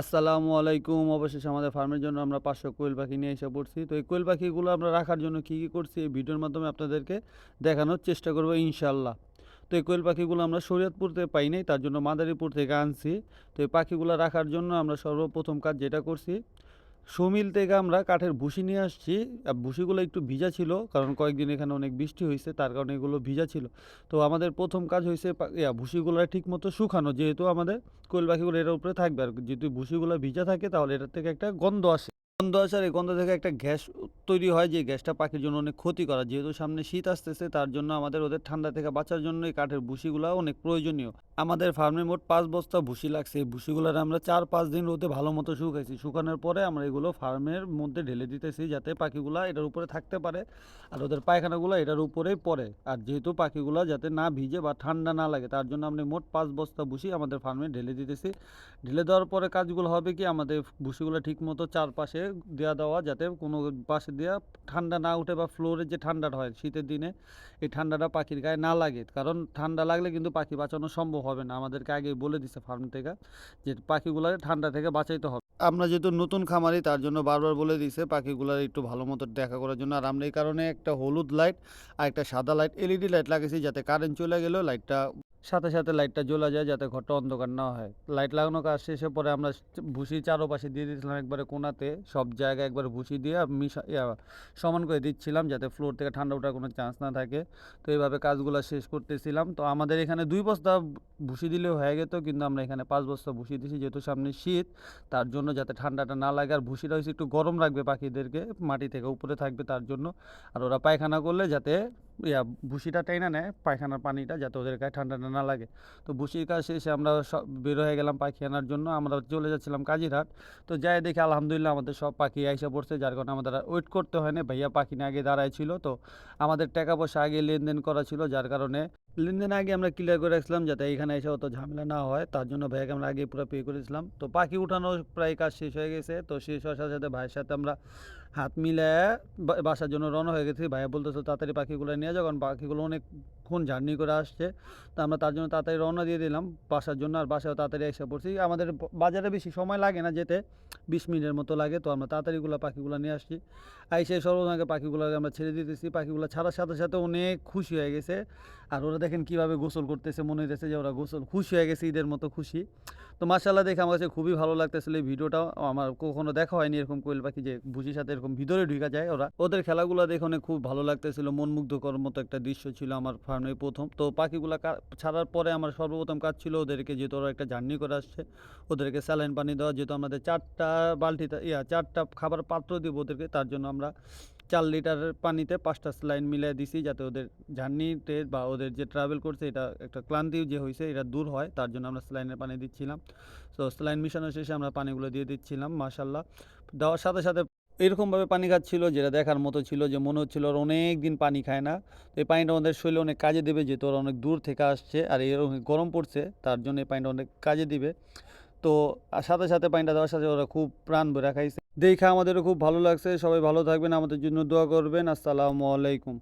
আসসালামু আলাইকুম। অবশেষে আমাদের ফার্মের জন্য আমরা পাঁচশো কোয়েল পাখি নিয়ে এসে পড়ছি। তো এই কোয়েল পাখিগুলো আমরা রাখার জন্য কী কী করছি এই ভিডিওর মাধ্যমে আপনাদেরকে দেখানোর চেষ্টা করব ইনশাল্লাহ তো এই কোয়েল পাখিগুলো আমরা শরীয়তপুর থেকে পাই নাই, তার জন্য মাদারীপুর থেকে আনছি। তো এই পাখিগুলো রাখার জন্য আমরা সর্বপ্রথম কাজ যেটা করছি সমিল থেকে আমরা কাঠের ভুসি নিয়ে আসছি। আর ভুসিগুলো একটু ভিজা ছিল, কারণ কয়েকদিন এখানে অনেক বৃষ্টি হয়েছে, তার কারণে এগুলো ভিজা ছিল। তো আমাদের প্রথম কাজ হয়েছে ভুসিগুলো ঠিক মতো শুকানো, যেহেতু আমাদের কোয়েল পাখিগুলো এটার উপরে থাকবে। আর যেহেতু ভুসিগুলো ভিজা থাকে, তাহলে এটার থেকে একটা গন্ধ আসে। গন্ধ আসার এই গন্ধ থেকে একটা গ্যাস তৈরি হয় যে গ্যাসটা পাখির জন্য অনেক ক্ষতি করা যেহেতু সামনে শীত আসতেছে, তার জন্য আমাদের ওদের ঠান্ডা থেকে বাঁচার জন্য এই কাঠের ভুসিগুলো অনেক প্রয়োজনীয়। আমাদের ফার্মে মোট পাঁচ বস্তা ভুসি লাগছে। এই ভুসিগুলোর আমরা চার পাঁচ দিন রোদে ভালো মতো শুকাইছি। শুকানোর পরে আমরা এগুলো ফার্মের মধ্যে ঢেলে দিতেছি যাতে পাখিগুলো এটার উপরে থাকতে পারে আর ওদের পায়খানাগুলো এটার উপরেই পড়ে। আর যেহেতু পাখিগুলো যাতে না ভিজে বা ঠান্ডা না লাগে, তার জন্য আমরা মোট পাঁচ বস্তা ভুসি আমাদের ফার্মে ঢেলে দিতেছি। ঢেলে দেওয়ার পরে কাজগুলো হবে কি, আমাদের ভুসিগুলো ঠিক মতো চারপাশে দেওয়া দেওয়া যাতে কোনো পাশে দেওয়া ঠান্ডা না উঠে বা ফ্লোরের যে ঠান্ডাটা হয় শীতের দিনে, এই ঠান্ডাটা পাখির গায়ে না লাগে। কারণ ঠান্ডা লাগলে কিন্তু পাখি বাঁচানো সম্ভব হবে না। আমাদেরকে আগে বলে দিছে ফার্ম থেকে যে পাখিগুলো ঠান্ডা থেকে বাঁচাইতে হবে। আমরা যেহেতু নতুন খামারি, তার জন্য বারবার বলে দিছে পাখিগুলোর একটু ভালো মতো দেখা করার জন্য। আর আমরা এই কারণে একটা হলুদ লাইট আর একটা সাদা লাইট এলইডি লাইট লাগিয়েছি যাতে কারেন্ট চলে গেলেও লাইটটা সাথে সাথে লাইটটা জ্বলা যায় যাতে ঘরটা অন্ধকার না হয়। লাইট লাগানো কাজ শেষে পরে আমরা ভুসি চারোপাশে দিয়ে দিয়েছিলাম একবারে কোনাতে। সব জায়গায় একবার ভুসি দিয়ে মিশা সমান করে দিচ্ছিলাম যাতে ফ্লোর থেকে ঠান্ডা ওঠার কোনো চান্স না থাকে। তো এইভাবে কাজগুলো শেষ করতেছিলাম। তো আমাদের এখানে দুই বস্তা ভুসি দিলেও হয়ে যেত কিন্তু আমরা এখানে পাঁচ বস্তা ভুসি দিছি যেহেতু সামনে শীত। তার জন্য যাতে ঠান্ডাটা না লাগে আর ভুসিটা হচ্ছে একটু গরম রাখবে পাখিদেরকে, মাটি থেকে উপরে থাকবে তার জন্য। আর ওরা পায়খানা করলে যাতে, ইয়া, ভুসিটা টাইনা নেয়, পায়খানার পানিটা, যাতে ওদের গায়ে ঠান্ডাটা না লাগে। তো ভুসির কাজ শেষে আমরা সব বের হয়ে গেলাম পাখি আনার জন্য। আমরা চলে যাচ্ছিলাম কাজিরহাট। তো যাই দেখি আলহামদুলিল্লাহ আমাদের সব পাখি আইসা পড়ছে, যার কারণে আমাদের ওয়েট করতে হয় না। ভাইয়া পাখি নিয়ে আগে দাঁড়ায় ছিল, তো আমাদের টাকা পয়সা আগে লেনদেন করা ছিল, যার কারণে লেনদেন আগে আমরা ক্লিয়ার করে রাখছিলাম যাতে এখানে এসে অত ঝামেলা না হয়। তার জন্য ভাইয়াকে আমরা আগে পুরো পে করেছিলাম। তো পাখি উঠানো প্রায় কাজ শেষ হয়ে গেছে। তো শেষ হওয়ার সাথে সাথে ভাইয়ের সাথে আমরা হাত মিলায় বা- বাসার জন্য রওনা হয়ে গেছি। ভাইয়া বলতেছে তাড়াতাড়ি পাখিগুলো নিয়ে যাও, কারণ পাখিগুলো অনেকক্ষণ জার্নি করে আসছে। তো আমরা তার জন্য তাড়াতাড়ি রওনা দিয়ে দিলাম বাসার জন্য, আর বাসায় তাড়াতাড়ি এসে পড়ছি। আমাদের বাজারে বেশি সময় লাগে না যেতে, বিশ মিনিটের মতো লাগে। তো আমরা তাড়াতাড়িগুলো পাখিগুলো নিয়ে আসছি। আইসে সর্বদাকে পাখিগুলোকে আমরা ছেড়ে দিতেছি। পাখিগুলো ছাড়ার সাথে সাথে অনেক খুশি হয়ে গেছে। আর ওরা দেখেন কীভাবে গোসল করতেছে, মনে হইতেছে যে ওরা গোসল, খুশি হয়ে গেছে ঈদের মতো খুশি। তো মার্শাল্লাহ দেখে আমার কাছে খুবই ভালো লাগতেছিল এই ভিডিওটাও। আমার কখনো দেখা হয়নি এরকম কোয়েল পাখি যে ভুসির সাথে এরকম ভিতরে ঢুকা যায় ওরা। ওদের খেলাগুলো দেখে অনেক খুব ভালো লাগতেছিল। মনমুগ্ধকর মতো একটা দৃশ্য ছিল আমার ফার্মে প্রথম। তো পাখিগুলো ছাড়ার পরে আমার সর্বপ্রথম কাজ ছিল ওদেরকে যেহেতু ওরা একটা জার্নি করে আসছে, ওদেরকে স্যালাইন পানি দেওয়া। যেহেতু আমাদের চারটা বালতিতে ইয়া, চারটা খাবার পাত্র দিব ওদেরকে, তার জন্য আমরা চার লিটার পানিতে পাঁচটা স্লাইন মিলিয়ে দিছি যাতে ওদের জার্নিতে বা ওদের যে ট্রাভেল করছে, এটা একটা ক্লান্তি যে হয়েছে এটা দূর হয়, তার জন্য আমরা স্লাইনের পানি দিচ্ছিলাম। তো স্লাইন মিশানোর শেষে আমরা পানিগুলো দিয়ে দিচ্ছিলাম মাশাল্লাহ দেওয়ার সাথে সাথে এরকমভাবে পানি খাচ্ছিল, যেটা দেখার মতো ছিল যে মনে হচ্ছিল ওরা অনেক দিন পানি খায় না। তো এই পানিটা ওদের শরীরে অনেক কাজে দেবে, যেহেতু ওরা অনেক দূর থেকে আসছে, আর এরকম গরম পড়ছে, তার জন্য এই পানিটা অনেক কাজে দিবে। তো সাথে সাথে পানিটা দেওয়ার সাথে ওরা খুব প্রাণ ভরে খাইছে। দেখে আমাদেরও খুব ভালো লাগছে। সবাই ভালো থাকবেন, আমাদের জন্য দোয়া করবেন। আসসালামু আলাইকুম।